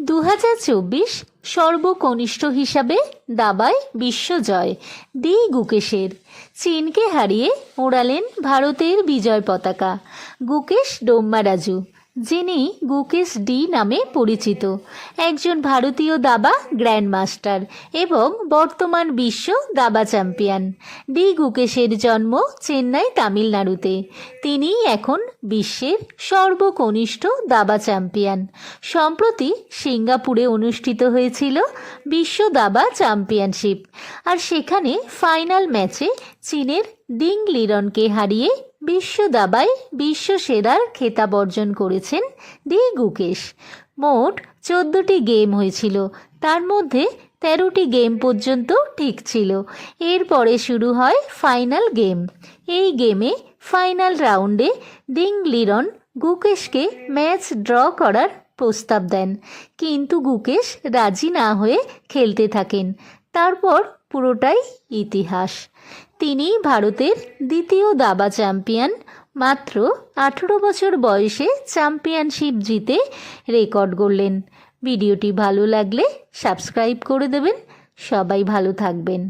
দু হাজার চব্বিশ সর্বকনিষ্ঠ হিসাবে দাবায় বিশ্বজয় দি গুকেশের। চীনকে হারিয়ে ওড়ালেন ভারতের বিজয় পতাকা। গুকেশ ডোম্মারাজু। যিনি গুকেশ ডি নামে পরিচিত। একজন ভারতীয় দাবা গ্র্যান্ডমাস্টার এবং বর্তমান বিশ্ব দাবা চ্যাম্পিয়ন। ডি গুকেশের জন্ম চেন্নাই, তামিলনাড়ুতে। তিনি এখন বিশ্বের সর্বকনিষ্ঠ দাবা চ্যাম্পিয়ন। সম্প্রতি সিঙ্গাপুরে অনুষ্ঠিত হয়েছিল বিশ্ব দাবা চ্যাম্পিয়নশিপ। আর সেখানে ফাইনাল ম্যাচে চীনের ডিং লিরনকে হারিয়ে বিশ্ব দাবায় বিশ্ব সেরার খেতাব অর্জন করেছেন ডি গুকেশ। মোট চোদ্দোটি গেম হয়েছিল। তার মধ্যে তেরোটি গেম পর্যন্ত ঠিক ছিল। এরপরে শুরু হয় ফাইনাল গেম। এই গেমে ফাইনাল রাউন্ডে ডিং লিরন গুকেশকে ম্যাচ ড্র করার প্রস্তাব দেন। কিন্তু গুকেশ রাজি না হয়ে খেলতে থাকেন। তারপর পুরোটাই ইতিহাস। তিনি ভারতের দ্বিতীয় দাবা চ্যাম্পিয়ন। মাত্র আঠেরো বছর বয়সে চ্যাম্পিয়নশিপ জিতে রেকর্ড করলেন ভিডিওটি ভালো লাগলে সাবস্ক্রাইব করে দেবেন। সবাই ভালো থাকবেন।